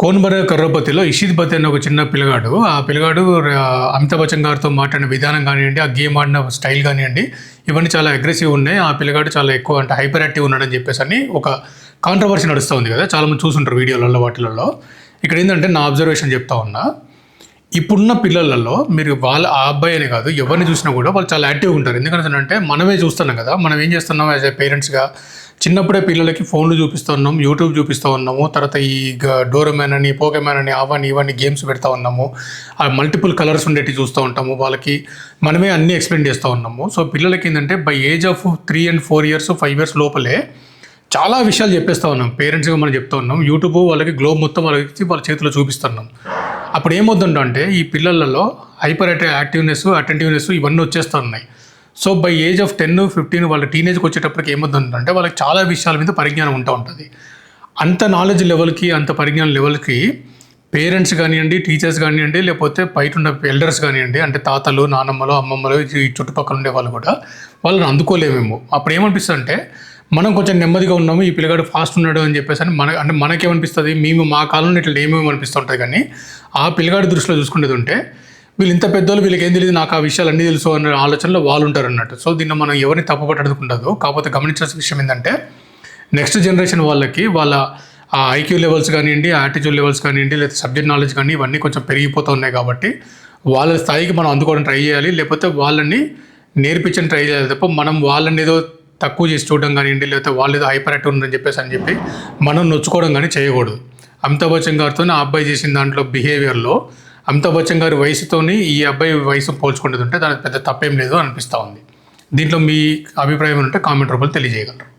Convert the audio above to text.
కోన్బర కర్రపతిలో ఇషిత్ బతి అనే ఒక చిన్న పిల్లగాడు. ఆ పిల్లగాడు అమితాబ్ బచ్చన్ గారితో మాట్లాడిన విధానం కానివ్వండి ఆ గేమ్ ఆడిన స్టైల్ కానివ్వండి ఇవన్నీ చాలా అగ్రెసివ్ ఉన్నాయి. ఆ పిల్లగాడు చాలా ఎక్కువ అంటే హైపర్ యాక్టివ్ ఉన్నాడని చెప్పేసి అని ఒక కాంట్రవర్సీ నడుస్తూ ఉంది కదా. చాలా మంది చూసుంటారు వీడియోలలో వాటిలలో. ఇక్కడ ఏంటంటే నా అబ్జర్వేషన్ చెప్తా ఉన్నా ఇప్పుడున్న పిల్లలలో మీరు వాళ్ళ ఆ అబ్బాయి అని కాదు ఎవరిని చూసినా కూడా వాళ్ళు చాలా యాక్టివ్గా ఉంటారు. ఎందుకంటే అంటే మనమే చూస్తున్నాం కదా. మనం ఏం చేస్తున్నాం యాజ్ ఏ పేరెంట్స్గా చిన్నప్పుడే పిల్లలకి ఫోన్లు చూపిస్తూ ఉన్నాం యూట్యూబ్ చూపిస్తూ ఉన్నాము తర్వాత ఈ డోరమ్యాన్ అని పోకెమ్యాన్ అని అవన్నీ ఇవన్నీ గేమ్స్ పెడతా ఉన్నాము. ఆ మల్టిపుల్ కలర్స్ ఉండేవి చూస్తూ ఉంటాము. వాళ్ళకి మనమే అన్నీ ఎక్స్ప్లెయిన్ చేస్తూ ఉన్నాము. సో పిల్లలకి ఏంటంటే by age of three and four years five years లోపలే చాలా విషయాలు చెప్పేస్తా ఉన్నాం. పేరెంట్స్గా మనం చెప్తా ఉన్నాం. యూట్యూబ్ వాళ్ళకి గ్లోబ్ మొత్తం వాళ్ళకి వాళ్ళ చేతిలో చూపిస్తున్నాం. అప్పుడు ఏమవుతుందంటే ఈ పిల్లలలో హైపర్ యాక్టివ్నెస్ అటెంటివ్నెస్ ఇవన్నీ వచ్చేస్తున్నాయి so by age of ten fifteen వాళ్ళ టీనేజ్కి వచ్చేటప్పటికి ఏమవుతుందంటే వాళ్ళకి చాలా విషయాల మీద పరిజ్ఞానం ఉంటూ ఉంటుంది. అంత నాలెడ్జ్ లెవెల్కి అంత పరిజ్ఞానం లెవెల్కి పేరెంట్స్ కానివ్వండి టీచర్స్ కానివ్వండి లేకపోతే బయట ఉన్న ఎల్డర్స్ కానివ్వండి అంటే తాతలు నానమ్మలు అమ్మమ్మలు ఈ చుట్టుపక్కల ఉండే వాళ్ళు కూడా వాళ్ళని అందుకోలేమేమో. అప్పుడు ఏమనిపిస్తుంది అంటే మనం కొంచెం నెమ్మదిగా ఉన్నాము ఈ పిల్లగాడు ఫాస్ట్ ఉన్నాడు అని చెప్పేసి అని మన అంటే మనకేమనిపిస్తుంది? మేము మా కాలంలో ఇట్లా ఏమేమి అనిపిస్తుంటుంది కానీ ఆ పిల్లగాడి దృష్టిలో చూసుకునేది ఉంటే వీళ్ళు ఇంత పెద్దోళ్ళు వీళ్ళకి ఏం తెలియదు నాకు ఆ విషయాలు అన్నీ తెలుసు అనే ఆలోచనలో వాళ్ళు ఉంటారు అన్నట్టు సో దీన్ని మనం ఎవరిని తప్పుపట్టడానికి ఉండదు కాకపోతే గమనించాల్సిన విషయం ఏంటంటే నెక్స్ట్ జనరేషన్ వాళ్ళకి వాళ్ళ ఆ ఐక్యూ లెవెల్స్ కానివ్వండి యాటిట్యూడ్ లెవెల్స్ కానివ్వండి లేదా సబ్జెక్ట్ నాలెడ్జ్ కానీ ఇవన్నీ కొంచెం పెరిగిపోతూ ఉన్నాయి కాబట్టి వాళ్ళ స్థాయికి మనం అందుకోవడం ట్రై చేయాలి. లేకపోతే వాళ్ళని నేర్పించడం ట్రై చేయాలి తప్ప మనం వాళ్ళని ఏదో తక్కువ చేసి చూడడం కానివ్వండి లేకపోతే వాళ్ళు ఏదో హైపర్ యాక్టివ్ ఉందని చెప్పేసి అని చెప్పి మనం నొచ్చుకోవడం కానీ చేయకూడదు. అమితాబ్ బచ్చన్ గారితో ఆ అబ్బాయి చేసిన దాంట్లో బిహేవియర్లో అమితాబ్ బచ్చన్ గారి వయసుతోని ఈ అబ్బాయి వయసు పోల్చుకుంటుంటే ఉంటే దానికి పెద్ద తప్పేం లేదు అనిపిస్తూ ఉంది. దీంట్లో మీ అభిప్రాయం ఉంటే కామెంట్ రూపంలో తెలియజేయగలరు.